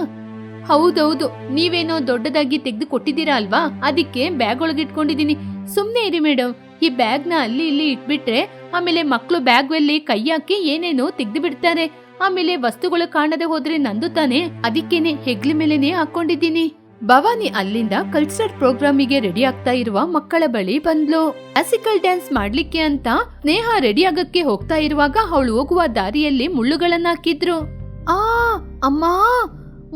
ಹೌದೌದು, ನೀವೇನೋ ದೊಡ್ಡದಾಗಿ ತೆಗೆದು ಕೊಟ್ಟಿದ್ದೀರಾ ಅಲ್ವಾ? ಅದಕ್ಕೆ ಬ್ಯಾಗ್ ಒಳಗೆ ಇಟ್ಕೊಂಡಿದೀನಿ ಸುಮ್ನೆ ಇರಿ ಮೇಡಮ್ ಈ ಬ್ಯಾಗ್ನ ಅಲ್ಲಿ ಇಲ್ಲಿ ಇಟ್ಬಿಟ್ರೆ ಆಮೇಲೆ ಮಕ್ಕಳು ಬ್ಯಾಗ್ ಅಲ್ಲಿ ಕೈ ಹಾಕಿ ಏನೇನೋ ತೆಗೆದು ಬಿಡ್ತಾರೆ. ಆಮೇಲೆ ವಸ್ತುಗಳು ಕಾಣದೆ ಹೋದ್ರೆ ನಂದು ತಾನೆ. ಅದಕ್ಕೇನೆ ಹೆಗ್ಲಿ ಮೇಲೆನೆ ಹಾಕೊಂಡಿದ್ದೀನಿ. ಭವಾನಿ ಅಲ್ಲಿಂದ ಕಲ್ಚರಲ್ ಪ್ರೋಗ್ರಾಮಿಗೆ ರೆಡಿ ಆಗ್ತಾ ಇರುವ ಮಕ್ಕಳ ಬಳಿ ಬಂದ್ಲು. ಕ್ಲಾಸಿಕಲ್ ಡ್ಯಾನ್ಸ್ ಮಾಡ್ಲಿಕ್ಕೆ ಅಂತ ಸ್ನೇಹ ರೆಡಿ ಆಗಕ್ಕೆ ಹೋಗ್ತಾ ಇರುವಾಗ ಅವಳು ಹೋಗುವ ದಾರಿಯಲ್ಲಿ ಮುಳ್ಳುಗಳನ್ನ ಹಾಕಿದ್ರು. ಆ, ಅಮ್ಮ,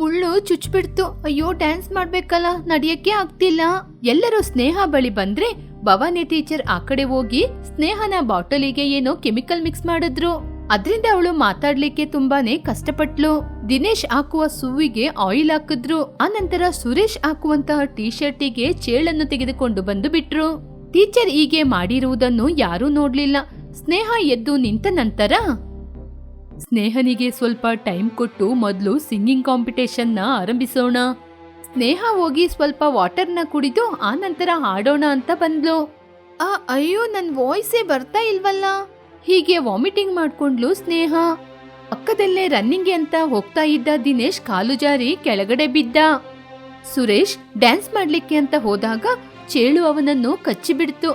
ಮುಳ್ಳು ಚುಚ್ಬಿಡ್ತು. ಅಯ್ಯೋ ಡ್ಯಾನ್ಸ್ ಮಾಡ್ಬೇಕಲ್ಲ, ನಡಿಯಕ್ಕೆ ಆಗ್ತಿಲ್ಲ. ಎಲ್ಲರೂ ಸ್ನೇಹ ಬಳಿ ಬಂದ್ರೆ ಭವಾನಿ ಟೀಚರ್ ಆ ಕಡೆ ಹೋಗಿ ಸ್ನೇಹನ ಬಾಟಲಿಗೆ ಏನೋ ಕೆಮಿಕಲ್ ಮಿಕ್ಸ್ ಮಾಡಿದ್ರು. ಅದ್ರಿಂದ ಅವಳು ಮಾತಾಡ್ಲಿಕ್ಕೆ ತುಂಬಾನೇ ಕಷ್ಟಪಟ್ಲು. ದಿನೇಶ್ ಹಾಕುವ ಸುವಿಗೆ ಆಯಿಲ್ ಹಾಕಿದ್ರು. ಆನಂತರ ಸುರೇಶ್ ಹಾಕುವಂತಹ ಟೀ ಶರ್ಟಿಗೆ ಚೇಳನ್ನು ತೆಗೆದುಕೊಂಡು ಬಂದು ಬಿಟ್ರು. ಟೀಚರ್ ಹೀಗೆ ಮಾಡಿರುವುದನ್ನು ಯಾರೂ ನೋಡ್ಲಿಲ್ಲ. ಸ್ನೇಹ ಎದ್ದು ನಿಂತ ನಂತರ ಸ್ನೇಹನಿಗೆ ಸ್ವಲ್ಪ ಟೈಮ್ ಕೊಟ್ಟು ಮೊದಲು ಸಿಂಗಿಂಗ್ ಕಾಂಪಿಟೇಷನ್ನ ಆರಂಭಿಸೋಣ. ಸ್ನೇಹ ಹೋಗಿ ಸ್ವಲ್ಪ ವಾಟರ್ನ ಕುಡಿದು ಆ ನಂತರ ಹಾಡೋಣ ಅಂತ ಬಂದ್ಲು. ಆ, ಅಯ್ಯೋ ನನ್ನ ವಾಯ್ಸೇ ಬರ್ತಾ ಇಲ್ವಲ್ಲ? ಹೀಗೆ ವಾಮಿಟಿಂಗ್ ಮಾಡ್ಕೊಂಡ್ಲು ಸ್ನೇಹ. ಪಕ್ಕದಲ್ಲೇ ರನ್ನಿಂಗ್ಗೆ ಅಂತ ಹೋಗ್ತಾ ಇದ್ದ ದಿನೇಶ್ ಕಾಲು ಜಾರಿ ಕೆಳಗಡೆ ಬಿದ್ದ. ಸುರೇಶ್ ಡ್ಯಾನ್ಸ್ ಮಾಡ್ಲಿಕ್ಕೆ ಅಂತ ಹೋದಾಗ ಚೇಳು ಅವನನ್ನು ಕಚ್ಚಿಬಿಡ್ತು.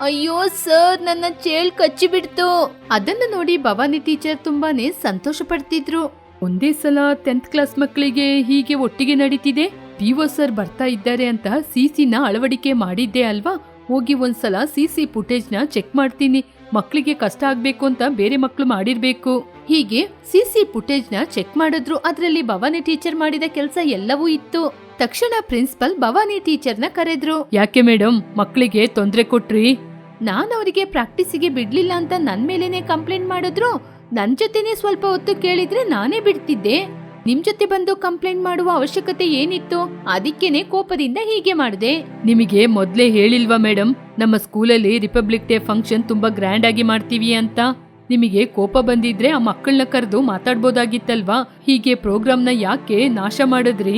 ಅಯ್ಯೋ ಸರ್, ನನ್ನ ಚೇಳು ಕಚ್ಚಿಬಿಡ್ತು. ಅದನ್ನು ನೋಡಿ ಭವಾನಿ ಟೀಚರ್ ತುಂಬಾನೇ ಸಂತೋಷ ಪಡ್ತಿದ್ರು ಒಂದೇ ಸಲ ಟೆಂತ್ ಕ್ಲಾಸ್ ಮಕ್ಕಳಿಗೆ ಹೀಗೆ ಒಟ್ಟಿಗೆ ನಡೀತಿದೆ? ಪಿಒ ಸರ್ ಬರ್ತಾ ಇದ್ದಾರೆ ಅಂತ ಸಿಸಿನ ಅಳವಡಿಕೆ ಮಾಡಿದ್ದೆ ಅಲ್ವಾ? ಹೋಗಿ ಒಂದ್ಸಲ ಸಿಸಿ ಫುಟೇಜ್ನ ಚೆಕ್ ಮಾಡ್ತೀನಿ. ಮಕ್ಕಳಿಗೆ ಕಷ್ಟ ಆಗ್ಬೇಕು ಅಂತ ಬೇರೆ ಮಕ್ಕಳು ಮಾಡಿರ್ಬೇಕು. ಹೀಗೆ ಸಿಸಿ ಫುಟೇಜ್ನ ಚೆಕ್ ಮಾಡಿದ್ರು. ಅದರಲ್ಲಿ ಭವಾನಿ ಟೀಚರ್ ಮಾಡಿದ ಕೆಲಸ ಎಲ್ಲವೂ ಇತ್ತು. ತಕ್ಷಣ ಪ್ರಿನ್ಸಿಪಲ್ ಭವಾನಿ ಟೀಚರ್ನ ಕರೆದ್ರು. ಯಾಕೆ ಮೇಡಮ್ ಮಕ್ಕಳಿಗೆ ತೊಂದರೆ ಕೊಟ್ರಿ. ನಾನು ಅವರಿಗೆ ಪ್ರಾಕ್ಟೀಸಿಗೆ ಬಿಡ್ಲಿಲ್ಲ ಅಂತ ನನ್ ಮೇಲೇನೆ ಕಂಪ್ಲೇಂಟ್ ಮಾಡಿದ್ರು. ನನ್ ಜೊತೆನೆ ಸ್ವಲ್ಪ ಹೊತ್ತು ಕೇಳಿದ್ರೆ ನಾನೇ ಬಿಡ್ತಿದ್ದೆ. ನಿಮ್ ಜೊತೆ ಬಂದು ಕಂಪ್ಲೇಂಟ್ ಮಾಡುವ ಅವಶ್ಯಕತೆ ಏನಿತ್ತು ಅದಕ್ಕೇನೆ ಕೋಪದಿಂದ ಹೀಗೆ ಮಾಡಿದೆ. ನಿಮಗೆ ಮೊದ್ಲೇ ಹೇಳಿಲ್ವಾ ಮೇಡಮ್ ನಮ್ಮ ಸ್ಕೂಲಲ್ಲಿ ರಿಪಬ್ಲಿಕ್ ಡೇ ಫಂಕ್ಷನ್ ತುಂಬಾ ಗ್ರ್ಯಾಂಡ್ ಆಗಿ ಮಾಡ್ತೀವಿ ಅಂತ? ನಿಮಗೆ ಕೋಪ ಬಂದಿದ್ರೆ ಆ ಮಕ್ಕಳನ್ನ ಕರೆದು ಮಾತಾಡ್ಬೋದಾಗಿತ್ತಲ್ವಾ? ಹೀಗೆ ಪ್ರೋಗ್ರಾಮ್ನ ಯಾಕೆ ನಾಶ ಮಾಡಿದ್ರಿ?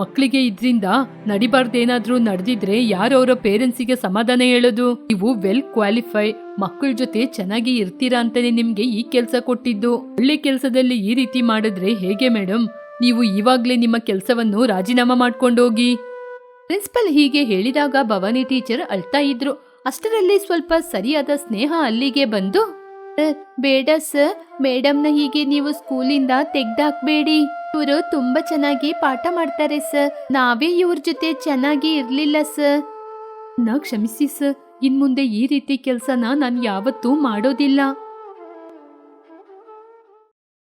ಮಕ್ಕಳಿಗೆ ಇದ್ರಿಂದ ನಡಿಬಾರ್ದೇನಾದ್ರೂ ನಡೆದಿದ್ರೆ ಯಾರು ಅವರ ಪೇರೆಂಟ್ಸಿಗೆ ಸಮಾಧಾನ ಹೇಳೋದು? ನೀವು ವೆಲ್ ಕ್ವಾಲಿಫೈ ಮಕ್ಕಳ ಜೊತೆ ಚೆನ್ನಾಗಿ ಇರ್ತೀರಾ ಅಂತಾನೆ ನಿಮ್ಗೆ ಈ ಕೆಲಸ ಕೊಟ್ಟಿದ್ದು. ಒಳ್ಳೆ ಕೆಲಸದಲ್ಲಿ ಈ ರೀತಿ ಮಾಡಿದ್ರೆ ಹೇಗೆ ಮೇಡಮ್ ನೀವು ಇವಾಗ್ಲೇ ನಿಮ್ಮ ಕೆಲಸವನ್ನು ರಾಜೀನಾಮಾ ಮಾಡ್ಕೊಂಡೋಗಿ. ಪ್ರಿನ್ಸಿಪಲ್ ಹೀಗೆ ಹೇಳಿದಾಗ ಭವಾನಿ ಟೀಚರ್ ಅಳ್ತಾ ಇದ್ರು. ಅಷ್ಟರಲ್ಲಿ ಸ್ವಲ್ಪ ಸರಿಯಾದ ಸ್ನೇಹ ಅಲ್ಲಿಗೆ ಬಂದು ಬೇಡ ಸರ್ ಮೇಡಮ್ನ ಹೀಗೆ ನೀವು ಸ್ಕೂಲಿಂದ ತೆಗ್ದಾಕ್ಬೇಡಿ. ಇವರು ತುಂಬಾ ಚೆನ್ನಾಗಿ ಪಾಠ ಮಾಡ್ತಾರೆ ಸರ್. ನಾವೇ ಇವ್ರ ಜೊತೆ ಚೆನ್ನಾಗಿ ಇರ್ಲಿಲ್ಲ ಸರ್. ನಾ ಕ್ಷಮಿಸಿ ಸರ್. ಇನ್ಮುಂದೆ ಈ ರೀತಿ ಕೆಲಸನ ನಾನು ಯಾವತ್ತೂ ಮಾಡೋದಿಲ್ಲ.